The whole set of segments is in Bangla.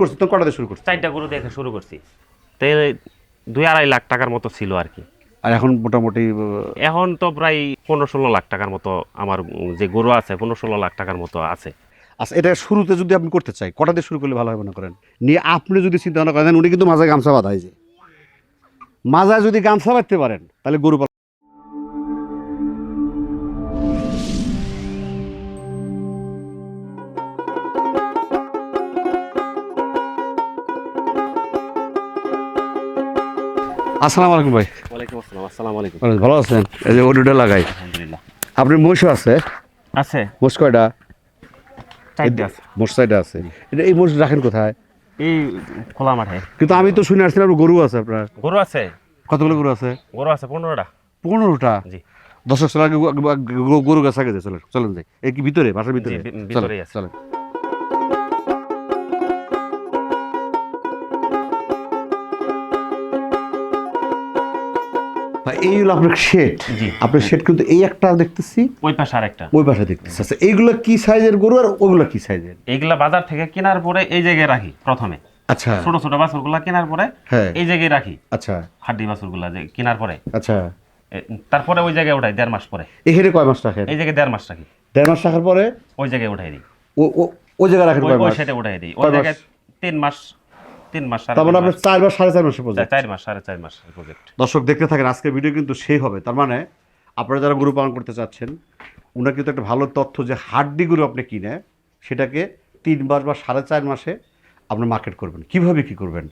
করছি তো কটা দিয়ে শুরু করছি? চারটা গরু দেখে শুরু করছি। তো দুই আড়াই লাখ টাকার মতো ছিল আর কি। আর এখন মোটামুটি এখন তো প্রায় পনেরো ষোলো লাখ টাকার মতো আমার যে গরু আছে পনেরো ষোলো লাখ টাকার মতো আছে। আচ্ছা এটা শুরুতে যদি আপনি করতে চাই কটা দিয়ে শুরু করলে ভালো হবে না করেন? নিয়ে আপনি যদি চিন্তা ভাবনা করেন উনি কিন্তু মাজায় গামছা বাঁধাই যে। মাজায় যদি গামছা বাঁধতে পারেন তাহলে গরু আসসালামু আলাইকুম ভাই। ওয়ালাইকুম আসসালাম আসসালামু আলাইকুম। ভালো আছেন? এই যে ওডুটা লাগাই। আলহামদুলিল্লাহ। আপনার মহিষও আছে? আছে। মোষ কয়টা? চারটা আছে। মোষ সাইডে আছে। এটা এই মোষ রাখেন কোথায়? এই খোলা মাঠে। কিন্তু আমি তো শুনে আসছিলাম গরু আছে আপনার। গরু আছে। কতগুলো গরু আছে? গরু আছে পনেরোটা। পনেরোটা? জি। দর্শক চলে আগে গো- গো- গরু গাছ আগে চলেন চলেন যাই। এই কি ভিতরে? বাসার ভিতরে? চলেন, চলেন। এই হলো আপনার শেড। আপনার শেড কিন্তু এই একটা দেখতেছি। ওই পাশে আরেকটা। ওই পাশে দেখতেছি। আচ্ছা এইগুলো কি সাইজের গরু আর ওগুলো কি সাইজের? এইগুলা বাজার থেকে কেনার পরে এই জায়গায় রাখি প্রথমে। আচ্ছা। ছোট ছোট বাছুরগুলা কেনার পরে হ্যাঁ। এই জায়গায় রাখি। আচ্ছা। হাড্ডি বাছুরগুলা যে কেনার পরে। আচ্ছা। তারপরে ওই জায়গায় উঠাই দেড় মাস পরে। এখানে কয় মাস রাখেন? এই জায়গায় দেড় মাস রাখি। দেড় মাস রাখার পরে? ওই জায়গায় উঠাই দিই। ওই জায়গায় রাখেন কয় মাস? সাইডে উঠাই দিই। ওই জায়গায় তিন মাস তিন মাস সাড়ে তার মানে আপনার। চার মাস সাড়ে চার মাসের প্রজেক্ট চার মাস সাড়ে চার মাস প্রজেক্ট দর্শক দেখতে থাকেন আজকের ভিডিও কিন্তু সেই হবে। তার মানে আপনারা যারা গরু পালন করতে চাচ্ছেন ওনার কিন্তু একটা ভালো তথ্য যে হাড্ডি গরু আপনি কিনে সেটাকে তিন মাস বা সাড়ে চার মাসে আপনি মার্কেট করবেন। কীভাবে কি করবেন?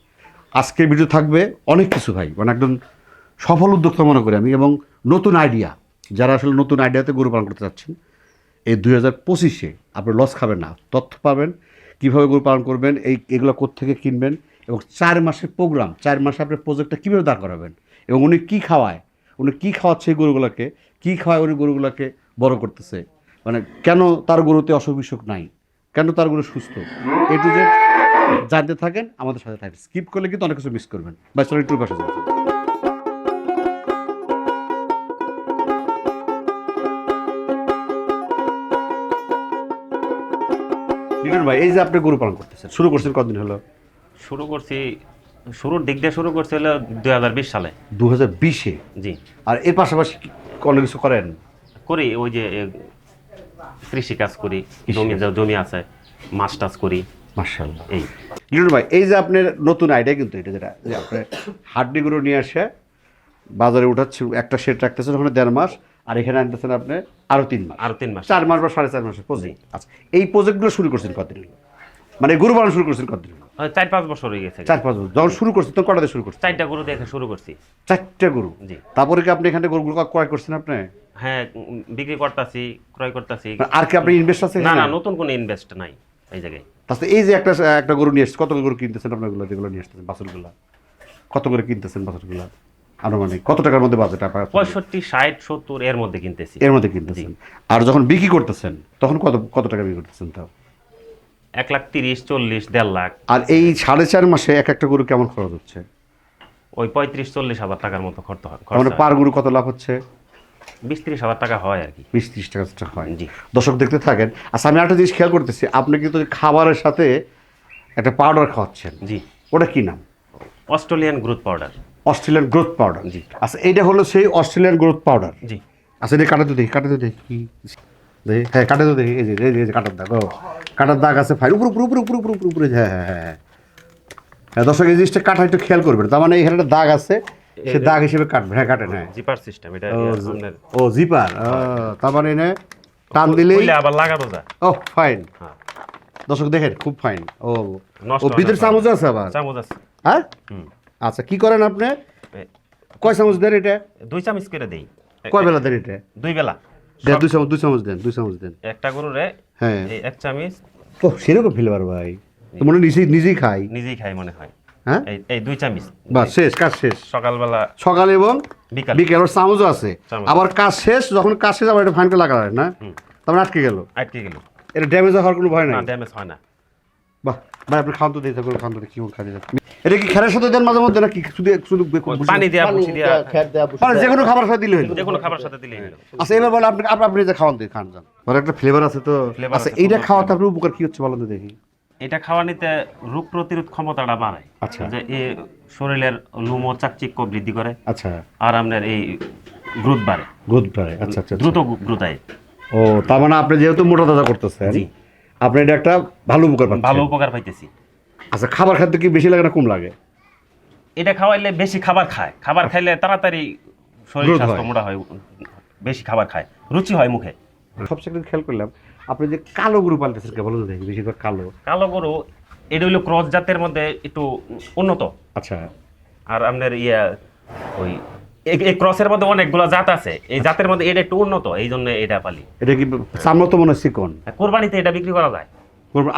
আজকের ভিডিও থাকবে অনেক কিছু ভাই মানে একদম সফল উদ্যোক্তা মনে করি আমি এবং নতুন আইডিয়া যারা আসলে নতুন আইডিয়াতে গরু পালন করতে চাচ্ছেন এই দুই হাজার পঁচিশে আপনি লস খাবেন না তথ্য পাবেন কীভাবে গরু পালন করবেন, এই, এগুলো কোত্থেকে কিনবেন এবং চার মাসের প্রোগ্রাম চার মাসে আপনার প্রজেক্টটা কীভাবে দাঁড় করাবেন এবং উনি কী খাওয়ায়, উনি কী খাওয়াচ্ছে এই গরুগুলোকে, কী খাওয়ায় উনি গরুগুলোকে বড় করতেছে মানে কেন তার গরুতে অসুখ বিসুখ নাই, কেন তার গরু সুস্থ, এ টু জানতে থাকেন, আমাদের সাথে থাকেন স্কিপ করলে কিন্তু অনেক কিছু মিস করবেন। বা চলো একটু পাশে লিটন ভাই এই যে আপনি গরু পালন করতেছেন শুরু করছেন কতদিন হলো? শুরু করছি শুরুর দিক দিয়ে শুরু করছি হলো দুই হাজার বিশ সালে। দু হাজার বিশে? জি। আর এর পাশাপাশি কোনো কিছু করেন? করি ওই যে কৃষি কাজ করি জমি জমি আছে মাছ টাছ করি। মার্শাল্লাহ এই। লিটন ভাই এই যে আপনার নতুন আইডিয়া কিন্তু এটা যেটা যে আপনি হাড্ডি গরু নিয়ে আসে বাজারে উঠাচ্ছে একটা সেট রাখতেছেন ওখানে দেড় মাস আর এখানে আনতেছেন আপনি আরও তিন মাস। আরও তিন মাস। চার মাস বা সাড়ে চার মাসের প্রজেক্ট আচ্ছা এই প্রজেক্টগুলো শুরু করছেন কতদিন? মানে গরু পালন শুরু করছেন কতদিন? চার পাঁচ বছর হয়ে গেছে। চার পাঁচ বছর। যখন শুরু করছেন তখন কটা দিয়ে শুরু করছেন? চারটা গরু দেখে শুরু করছি। চারটে গরু? জি। তারপরে কি আপনি এখানে গরুগুলো ক্রয় করছেন আপনি? হ্যাঁ বিক্রি করতেছি ক্রয় করতেছি। আর কি আপনি ইনভেস্ট আছে না না নতুন কোনো ইনভেস্ট নাই এই জায়গায়। তাছাড়া এই যে একটা একটা গরু নিয়ে এসছে কত গরু কিনতেছেন আপনাগুলো যেগুলো নিয়ে আসতেছেন বাছুরগুলো? কত করে কিনতেছেন বাছুরগুলো? আনুমানিক। কত টাকার মধ্যে বাজেট আপনার পঁয়ষট্টি ষাট সত্তর এর মধ্যে কিনতেছি। এর মধ্যে কিনতেছেন। আর যখন বিক্রি করতেছেন তখন কত কত টাকা বিক্রি করতেছেন তাও? এক লাখ তিরিশ চল্লিশ দেড় লাখ। আর এই সাড়ে চার মাসে এক একটা গরু কেমন খরচ হচ্ছে? ওই পঁয়ত্রিশ চল্লিশ হাজার টাকার মতো খরচ হয় মানে পার গরু কত লাভ হচ্ছে? বিশ ত্রিশ হাজার টাকা হয় আর কি। বিশ ত্রিশ টাকা হয়। জি। দর্শক দেখতে থাকেন। আচ্ছা আমি একটা জিনিস খেয়াল করতেছি আপনি কিন্তু খাবারের সাথে একটা পাউডার খাওয়াচ্ছেন। জি। ওটা কি নাম? Australian growth powder Australian growth powder জি। আচ্ছা এইটা হলো সেই অস্ট্রেলিয়ান গ্রোথ পাউডার জি। আচ্ছা এটা কাটাতে দেখি কাটাতে দেখি হ্যাঁ কাটাতে দেখি এই যে এই যে, যে কাটার দাগ কাটার দাগ আছে ফাইল উপর উপর উপর উপর উপর উপর উপরে হ্যাঁ হ্যাঁ হ্যাঁ হ্যাঁ। দর্শক এই জিনিসটা কাটা একটু খেয়াল করবেন। তার মানে এখানে একটা দাগ আছে সে দাগ হিসেবে কাটবে হ্যাঁ কাটেন হ্যাঁ। জিপার সিস্টেম এটা ও, জিপার তার মানে এনে টান দিলেই আবার লাগানো যায়। ও ফাইন হ্যাঁ। দর্শক দেখেন খুব ফাইন ও ভিতরে। চামচ আছে আবার? চামচ আছে। হ্যাঁ? আচ্ছা কি করেন আপনি? কয় চামচ দেন এটা? দুই চামচ করে দেই। কয় বেলা দেন এটা? দুই বেলা। দেন দুই চামচ দুই চামচ দেন দুই চামচ দেন। একটা গরুরে হ্যাঁ। এই এক চামচ। ও সেরকম ফেলবার ভাই। তো মনে হয় নিজেই নিজেই খাই। নিজেই খাই মনে হয়। হ্যাঁ? এই দুই চামচ। বাস শেষ কাজ শেষ। সকালবেলা সকাল এবং বিকাল। বিকেল ওর চামচও আছে। আবার কাজ শেষ যখন কাজ শেষ আবার এটা ফাইনকে লাগা হয় না। তারপরে আটকে গেল। আটকে গেল। এটা ড্যামেজ হওয়ার কোনো ভয় না নাই ড্যামেজ হয় না। বাহ ভাই আপনি খান তো দিতে করে খান তো দেখি কেমন খাওয়া যাচ্ছে। এটা কি খেলার সাথে দেন মাঝে মধ্যে নাকি শুধু শুধু পানি দেওয়া বসি দেওয়া মানে যে কোনো খাবার সাথে দিলে হলো। যে কোনো খাবার সাথে দিলেই হলো। আচ্ছা এবার বলে আপনি আপনি আপনি যে খাওয়ান দিয়ে খান যান। মানে একটা ফ্লেভার আছে তো। আচ্ছা এইটা খাওয়াতে আপনার উপকার কি হচ্ছে বলেন তো দেখি। এটা খাওয়া নিতে রোগ প্রতিরোধ ক্ষমতাটা বাড়ায়। আচ্ছা। যে এ শরীরের লোম ও চাকচিক্য বৃদ্ধি করে। আচ্ছা। আর আপনার এই গ্রোথ বাড়ে। গুড প্রায় আচ্ছা আচ্ছা দ্রুত গ্রোথ আয়। ও তার মানে আপনি যেহেতু মোটা তাজা করতেছেন। আপনি এটা একটা ভালো উপকার পাচ্ছেন। ভালো উপকার পাইতেছি। আচ্ছা খাবার খাদ্য কি বেশি লাগে না কম লাগে? এটা খাওয়াইলে বেশি খাবার খায়। খাবার খাইলে তাড়াতাড়ি শরীর স্বাস্থ্য মোটা হয় বেশি খাবার খায়। রুচি হয় মুখে। সবচেয়ে খেয়াল করলাম আপনি যে কালো গরু পালতেছেন কে বলুন দেখি বেশিরভাগ কালো। কালো গরু এটা হইল ক্রস জাতের মধ্যে একটু উন্নত। আচ্ছা। আর আপনার ইয়া ওই এই- ক্রসের মধ্যে অনেকগুলো জাত আছে। এই জাতের মধ্যে এটা একটু উন্নত এই জন্য এটা পালি। এটা কি চামড়া তো মনে হয় চিকন? কোরবানিতে এটা বিক্রি করা যায়।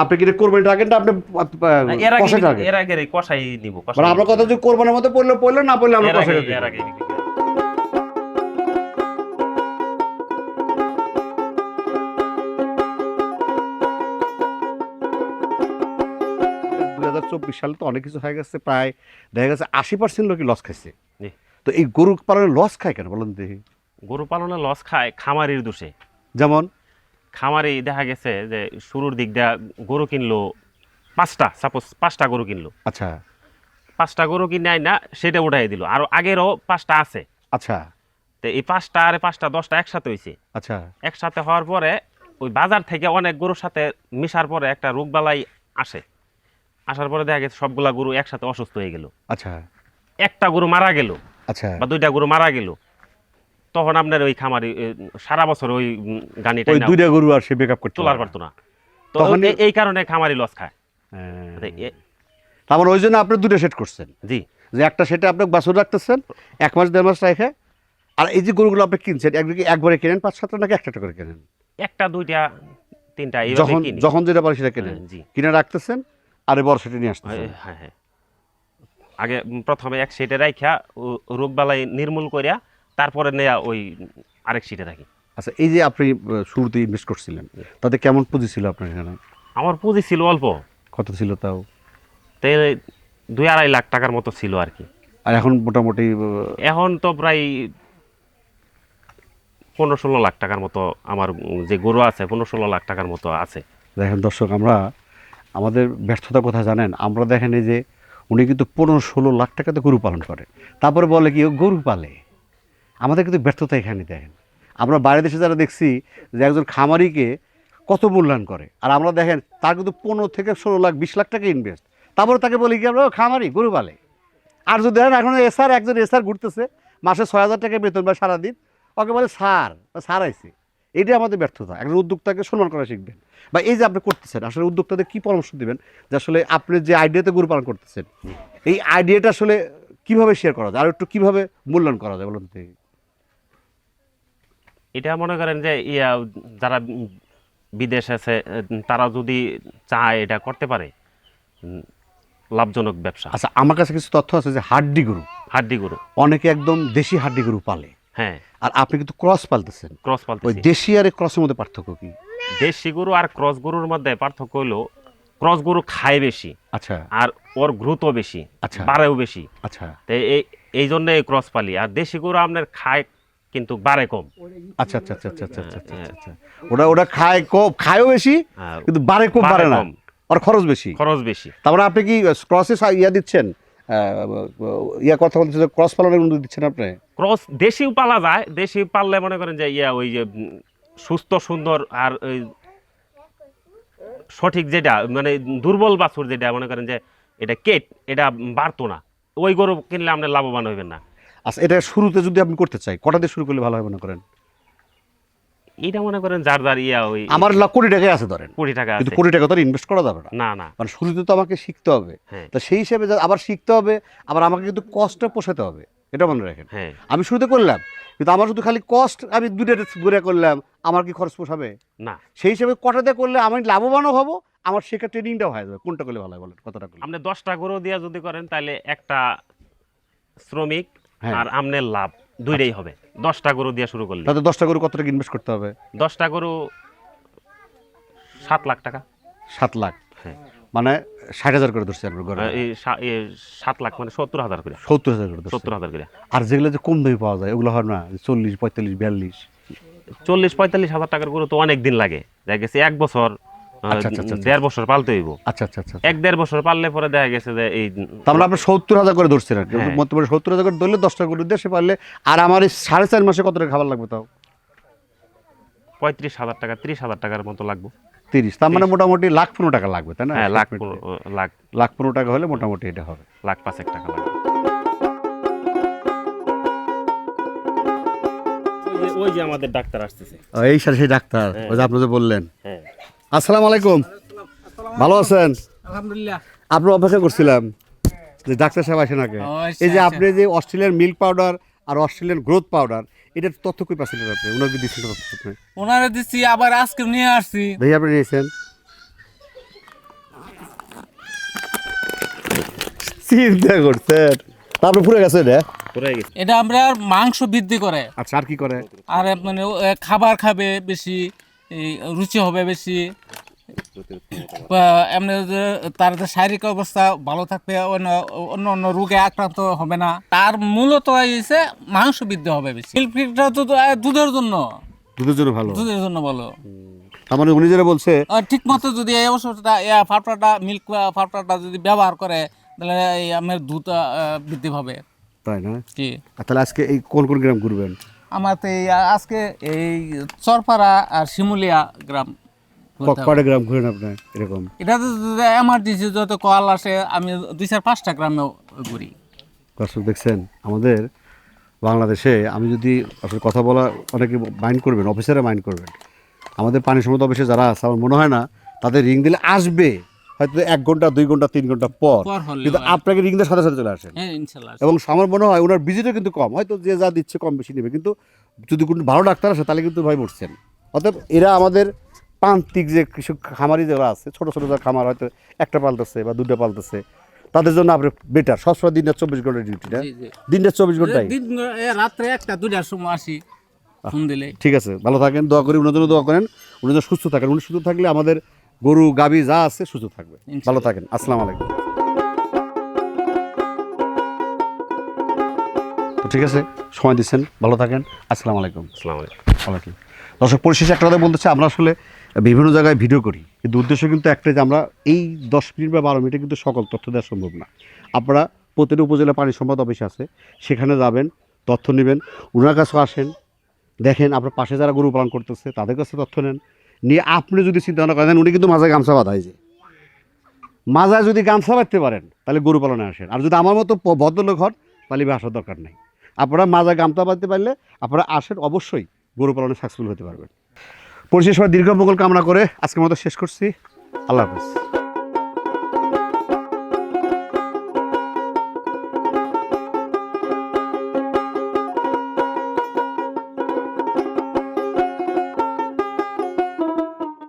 আপনি কি না আপনি এর আগে? এর আগে কষাই নিব মানে আপনার কথা যে কোরবানির মধ্যে পড়লে পড়লে না পড়লে আমরা এর। আগে হাজার চব্বিশ সালে তো অনেক কিছু হয়ে গেছে প্রায় দেখা গেছে আশি পার্সেন্ট লোকই লস খাইছে। তো এই গরু পালনে লস খায় কেন? বলুন দেখি। গরু পালনে লস খায় খামারির দোষে। যেমন? খামারে দেখা গেছে যে শুরুর দিক দিয়ে গরু কিনলো পাঁচটা সাপোজ পাঁচটা গরু কিনলো। আচ্ছা। পাঁচটা গরু কিনে আয় না সেটা উঠাই দিল। আর আগেরও পাঁচটা আছে। আচ্ছা। তো এই পাঁচটা আর পাঁচটা দশটা একসাথে হয়েছে আচ্ছা। একসাথে হওয়ার পরে ওই বাজার থেকে অনেক গরুর সাথে মিশার পরে একটা রোগ বালাই আসে। আসার পরে দেখা গেছে সবগুলা গরু একসাথে অসুস্থ হয়ে গেল। আচ্ছা। একটা গরু মারা গেল আচ্ছা। বা দুইটা গরু মারা গেল। তখন আপনার ওই খামারি সারা বছর ওই গানিটা ওই দুইটা গরু আর সে বেকআপ করতে তোলার পারতো না। তখন এই- কারণে খামারি লস খায়। হ্যাঁ। তো এ- তার মানে ওই জন্য আপনি দুটো সেট করছেন। জি। যে একটা সেটা আপনি বাছুর রাখতেছেন এক মাস দেড় মাস রেখে আর এই যে গরুগুলো আপনি কিনছেন একদিকে একবারে কেনেন পাঁচ সাতটা নাকি একটা করে কেনেন? একটা দুইটা তিনটা যখন যখন যেটা পারে সেটা কেনেন। হ্যাঁ, জি। কিনে রাখতেছেন আর বড় সেটা নিয়ে হ্যাঁ আসতেছেন হ্যাঁ। আগে প্রথমে এক সিটে রাখা রোগ বালাই নির্মূল করিয়া তারপরে নেয়া ওই আরেক সিটে থাকি। আচ্ছা এই যে আপনি শুরুতে ইনভেস্ট করছিলেন তাতে কেমন পুঁজি ছিল আপনার এখানে? আমার পুঁজি ছিল অল্প। কত ছিল তাও? তাই দুই আড়াই লাখ টাকার মতো ছিল আর কি। আর এখন মোটামুটি এখন তো প্রায় পনেরো ষোলো লাখ টাকার মতো আমার যে গরু আছে পনেরো ষোলো লাখ টাকার মতো আছে। দেখেন দর্শক আমরা আমাদের ব্যর্থতা কথা জানেন আমরা দেখেন এই যে উনি কিন্তু পনেরো ষোলো লাখ টাকাতে গরু পালন করে। তারপরে বলে কি ও গরু পালে। আমাদের কিন্তু ব্যর্থতা এখানে দেখেন। আমরা বাইরের দেশে যারা দেখছি যে একজন খামারিকে কত মূল্যায়ন করে, আর আমরা দেখেন তার কিন্তু পনেরো থেকে ষোলো লাখ, বিশ লাখ টাকা ইনভেস্ট তারপরে তাকে বলি কি, আমরা খামারি, গরু পালে। আর যদি দেখেন এখন এসআর একজন এসআর ঘুরতেছে, মাসে ছয় হাজার টাকা বেতন বা সারাদিন, ওকে বলে স্যার সার আইছে এটাই আমাদের ব্যর্থতা। একজন উদ্যোক্তাকে সম্মান করা শিখবেন। বা এই যে আপনি করতেছেন, আসলে উদ্যোক্তাদের কী পরামর্শ দেবেন? যে আসলে আপনি যে আইডিয়াতে গরু পালন করতেছেন, এই আইডিয়াটা আসলে কীভাবে শেয়ার করা যায়? আর একটু কীভাবে মূল্যায়ন করা যায় বলুন। এটা মনে করেন যে ইয়া যারা বিদেশ আছে তারা যদি চায় এটা করতে পারে লাভজনক ব্যবসা। আচ্ছা আমার কাছে কিছু তথ্য আছে যে হাড্ডি গরু। হাড্ডি গরু। অনেকে একদম দেশি হাড্ডি গরু পালে। হ্যাঁ। আর আপনি কিন্তু ক্রস পালতেছেন। ক্রস ওই দেশি আর ক্রসের মধ্যে পার্থক্য কি? দেশি গরু আর ক্রস গরুর মধ্যে পার্থক্য হলো ক্রস গরু খায় বেশি আচ্ছা। আর ওর গ্রুতও বেশি আচ্ছা। বাড়েও বেশি। আচ্ছা। তো এই এই জন্য ক্রস পালি। আর দেশি গরু আপনার খায় কিন্তু বাড়ে কম। আচ্ছা আচ্ছা, আচ্ছা আচ্ছা আচ্ছা আচ্ছা আচ্ছা আচ্ছা ওরা ওরা খায় কম খায়ও বেশি হ্যাঁ, কিন্তু বাড়ে কম বাড়ে না। আর খরচ বেশি। খরচ বেশি। তারপরে আপনি কি ক্রসে ইয়া দিচ্ছেন? ইয়া কথা ক্রস পালনের অনুমতি দিচ্ছেন আপনি? ক্রস দেশিও পালা যায় দেশি পাললে মনে করেন যে ইয়া ওই যে সুস্থ সুন্দর আর ওই সঠিক যেটা মানে দুর্বল বাছুর যেটা মনে করেন যে এটা কেট এটা বাড়তো না। ওই গরু কিনলে আপনার লাভবান হইবেন না। আচ্ছা এটা শুরুতে যদি আপনি করতে চাই কটা দিয়ে শুরু করলে ভালো হবে মনে করেন? এটা মনে করেন যার যার ইয়া ওই আমার লাখ কোটি টাকাই আছে ধরেন। কোটি টাকা কিন্তু কোটি টাকা তো ইনভেস্ট করা যাবে না। না না। মানে শুরুতে তো আমাকে শিখতে হবে। হ্যাঁ। তা সেই হিসেবে আবার শিখতে হবে আবার আমাকে কিন্তু কষ্টটা পোষাতে হবে। এটা মনে রাখেন। হ্যাঁ। আমি শুরুতে করলাম কিন্তু আমার শুধু খালি কষ্ট আমি দুটো ঘুরে করলাম আমার কি খরচ পোষাবে? না। সেই হিসেবে কটাতে করলে আমি লাভবানও হব আমার শেখার ট্রেনিংটাও হয়ে যাবে। কোনটা করলে ভালো হয় বলেন কতটা করলে আপনি দশটা গরু দিয়ে যদি করেন তাহলে একটা শ্রমিক হ্যাঁ। আর আমনের লাভ দুইটাই হবে। দশটা গরু দিয়ে শুরু করলে। দশটা গরু কত টাকা ইনভেস্ট করতে হবে? দশটা গরু সাত লাখ টাকা। সাত লাখ? হ্যাঁ। মানে ষাট হাজার করে ধরছি সাত লাখ মানে সত্তর হাজার করে। সত্তর হাজার করে সত্তর হাজার করে। আর যেগুলো যে কম দামে পাওয়া যায় ওগুলো হয় না চল্লিশ পঁয়তাল্লিশ বিয়াল্লিশ। চল্লিশ পঁয়তাল্লিশ হাজার টাকার গরু তো অনেক দিন লাগে। দেখা গেছে এক বছর আচ্ছা, আচ্ছা, আচ্ছা। দেড় বছর পালতে হইব। আচ্ছা আচ্ছা আচ্ছা এক দেড় বছর পাললে পরে দেখা গেছে যে এই তারপরে আপনি সত্তর হাজার করে ধরছেন আর কি। হ্যাঁ। মোটামুটি সত্তর হাজার করে ধরলে দশটা করে দেশে পারলে আর আমার এই সাড়ে চার মাসে কত টাকা খাবার লাগবে তাও? পঁয়ত্রিশ হাজার টাকা ত্রিশ হাজার টাকার মতো লাগবে। তিরিশ তার মানে মোটামুটি লাখ পনেরো টাকা লাগবে তাই না? হ্যাঁ লাখ পনেরো- লাখ। লাখ পনেরো টাকা হলে মোটামুটি এটা হবে। লাখ পাঁচেক টাকা লাগবে। ওই যে আমাদের ডাক্তার আসতেছে। এই সাথে সেই ডাক্তার হ্যাঁ। ওই যে আপনি যে বললেন। হ্যাঁ। আসসালামু আলাইকুম। ভালো আছেন? আলহামদুলিল্লাহ। আপনার অপেক্ষা করছিলাম যে ডাক্তার সাহেব আসেন আগে। আচ্ছা, এই যে আচ্ছা। আপনি যে অস্ট্রেলিয়ান মিল্ক পাউডার আর অস্ট্রেলিয়ান গ্রোথ পাউডার এটার তথ্য কই পাচ্ছিলেন আপনি? ওনাকে দিচ্ছেন তথ্য আপনি ওনারে দিচ্ছি আবার আজকে নিয়ে আসছি। দেখি আপনি নিয়েছেন? চিন্তা করছেন? তারপরে পুরো গেছে রে এটা আমরা মাংস বৃদ্ধি করে। আচ্ছা আর কি করে? আর মানে খাবার খাবে বেশি রুচি হবে বেশি। এমনি তার যে শারীরিক অবস্থা ভালো থাকবে অন্য অন্য অন্য রোগে আক্রান্ত হবে না তার মূলত হয়েছে মাংস বৃদ্ধি হবে বেশি। মিল্কটা তো তো, দুধের জন্য। দুধের জন্য ভালো। দুধের জন্য বলো তার মানে উনি যেটা বলছে ঠিক মতো যদি এই ওষুধটা মিল্ক যদি ব্যবহার করে তাহলে এই আমার দুধ বৃদ্ধি পাবে। তাই না? কি তাহলে আজকে এই কোন কোন গ্রাম ঘুরবেন? আমার তো এই আজকে এই চরপাড়া আর শিমুলিয়া গ্রাম। ক- কয়টা গ্রাম ঘুরেন আপনি এরকম? এটা তো এমার্জেন্সি যত কল আসে আমি দুই চার পাঁচটা গ্রামেও ঘুরি। দর্শক দেখছেন আমাদের বাংলাদেশে আমি যদি আসলে কথা বলা অনেকে মাইন্ড করবেন অফিসারে মাইন্ড করবেন। আমাদের পানি সম্মত অফিসে যারা আছে আমার মনে হয় না তাদের রিং দিলে আসবে। হয়তো এক ঘণ্টা দুই ঘণ্টা তিন ঘণ্টা পর। কিন্তু আপনাকে রিং দিয়ে সাথে সাথে চলে আসেন হ্যাঁ এবং আমার মনে হয় ওনার ভিজিটও কিন্তু কম। হয়তো যে যা দিচ্ছে কম বেশি নেবে। কিন্তু যদি কোনো ভালো ডাক্তার আসে তাহলে কিন্তু ভাই মরছেন অতএব এরা আমাদের প্রান্তিক যে কৃষক খামারি যারা আছে ছোটো ছোটো যারা খামার হয়তো একটা পাল্টাছে বা দুটা পাল্টাছে তাদের জন্য আপনি বেটার সবসময় দিনটা চব্বিশ ঘণ্টা ডিউটিটা। দিনটা চব্বিশ ঘণ্টা রাত্রে একটা দুটার সময় আসি ফোন দিলে। ঠিক আছে ভালো থাকেন দোয়া করি জন্য দোয়া করেন উনি সুস্থ থাকেন। উনি সুস্থ থাকলে আমাদের গরু গাবি যা আছে সুস্থ থাকবে। ভালো থাকেন আসসালামু আলাইকুম। ঠিক আছে? সময় দিচ্ছেন ভালো থাকেন আসসালামু আলাইকুম। আসসালামু আলাইকুম। ওয়ালাইকুম। দর্শক পরিশেষে একটা কথা বলতে চাই আমরা আসলে বিভিন্ন জায়গায় ভিডিও করি কিন্তু উদ্দেশ্য কিন্তু একটাই যে আমরা এই দশ মিনিট বা বারো মিনিটে কিন্তু সকল তথ্য দেওয়া সম্ভব না। আপনারা প্রতিটি উপজেলা পানি সম্পদ অফিস আছে সেখানে যাবেন তথ্য নেবেন ওনার কাছেও আসেন দেখেন আপনার পাশে যারা গরু পালন করতেছে তাদের কাছে তথ্য নেন নিয়ে আপনি যদি চিন্তা ভাবনা করেন উনি কিন্তু মাজায় গামছা বাঁধায় যে। মাজায় যদি গামছা বাঁধতে পারেন তাহলে গরু পালনে আসেন। আর যদি আমার মতো ভদ্রলোক হন তাহলে এবার আসার দরকার নেই। আপনারা মাজা গামতা বাঁধতে পারলে আপনারা আসেন অবশ্যই গরু পালনে সাকসেসফুল হতে পারবেন। পরিশেষ দীর্ঘ মঙ্গল কামনা করে আজকের মতো শেষ করছি। আল্লাহ হাফেজ।